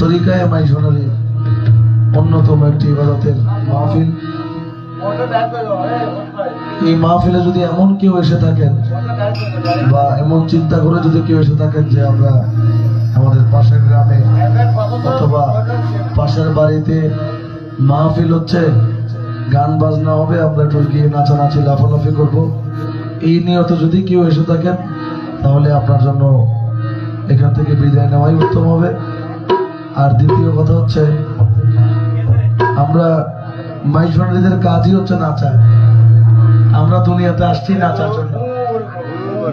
তরিকায় মাইশনারি অন্যতম একটি ইবাদতের মাহফিল। এই মাহফিলে যদি এমন কেউ এসে থাকেন বা এমন চিন্তা করে যদি কেউ এসে থাকেন যে আমরা আমাদের পাশের গ্রামে অথবা পাশের বাড়িতে মাহফিল হচ্ছে, গান বাজনা হবে, আমরা একটু গিয়ে নাচানাচি, লাফালাফি করব। এই নিয়ত যদি কেউ এসে থাকেন, তাহলে আপনার জন্য এখান থেকে বিদায় নেওয়াই উত্তম হবে। আর দ্বিতীয় কথা হচ্ছে, আমরা মাইশনারিদের কাজই হচ্ছে নাচা আমরা দুনিয়াতে আসছি নাচার জন্য।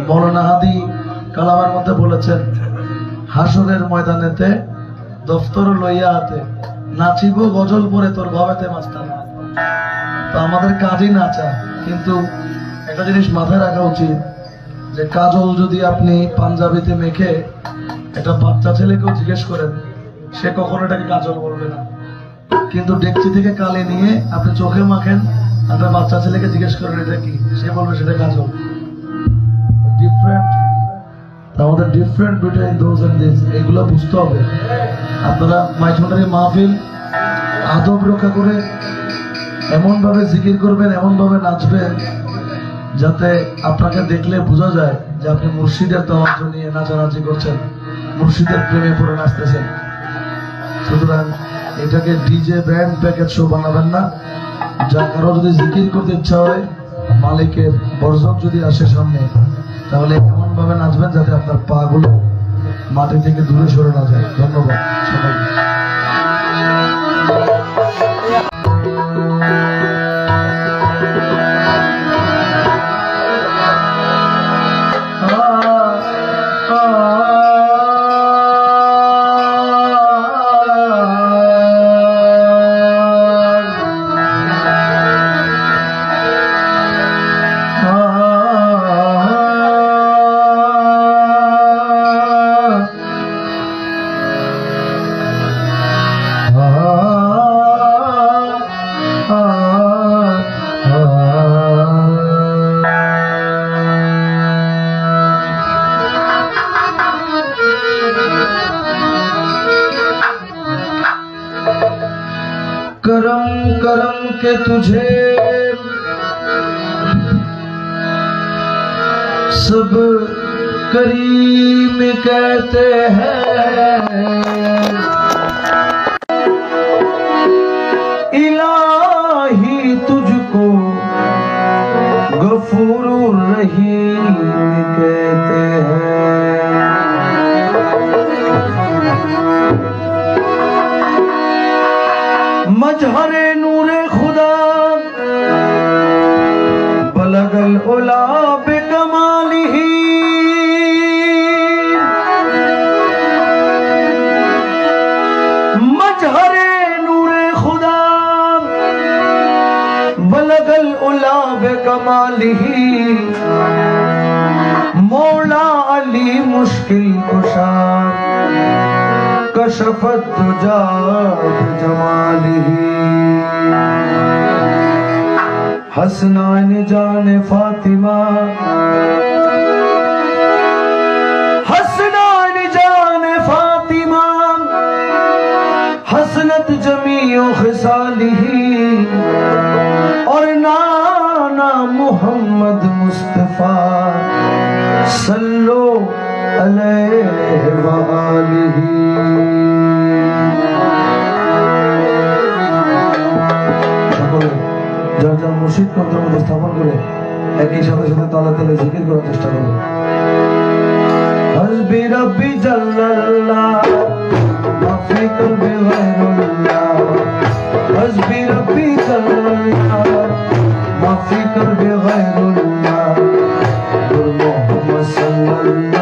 মৌলানা হাদি কালামের মধ্যে বলেছেন, হাসরের ময়দানেতে দফতর লইয়া হাতে নাচিব গজল পরে তোর ভাবেতে মাস্তানা তো আমাদের কাজই নাচা, কিন্তু একটা জিনিস মাথায় রাখা উচিত যে কাজল যদি আপনি পাঞ্জাবিতে মেখে একটা বাচ্চা ছেলেকেও জিজ্ঞেস করেন সে কখনো এটাকে কাজল বলবে না। কিন্তু ডেকচি থেকে কালে নিয়ে আপনি চোখে মাখেন একটা বাচ্চা ছেলেকে জিজ্ঞেস করেন, এটা কি? সে বলবে, সেটা কাজল। ডিফারেন্ট আমাদের different between those and this এগুলো বুঝতে হবে। আপনারা মাইথুনারি মাহফিল আদব রক্ষা করে এমন ভাবে জিকির করবেন এমন ভাবে নাচবেন, যাতে আপনাকে দেখলে বোঝা যায় যে আপনি মুর্শিদের তওয়াজ্জ নিয়ে নাচানাচি করছেন, মুর্শিদের প্রেমে পড়ে নাচতেছেন। সুতরাং এটাকে ডিজে ব্র্যান্ড প্যাকেট শো বানাবেন না। যা কারও যদি জিকির করতে ইচ্ছা হয়, মালিকের বর্জক যদি আসে সামনে, তাহলে এমনভাবে নাচবেন যাতে আপনার পাগুলো মাটি থেকে দূরে সরে না যায়। ধন্যবাদ সবাইকে। تجھے سب کریم کہتے ہیں۔ بھولا کمال ہی۔ مجھر نور خدا۔ بلگ الا کمال ہی۔ مولا علی مشکل کشا۔ کشفت جاب جمال ہی۔ حسنائن جان فاطمہ۔ حسنائن جان فاطمہ۔ حسنت جمیع خسالی اور نانا محمد مصطفیٰ صلو علیہ وآلہ۔ যার যার মুর্শিদ মধ্যে স্থাপন করে একই সাথে সাথে তালে তালে জিকির করার চেষ্টা করবে নূর সাল্লাল্লাহ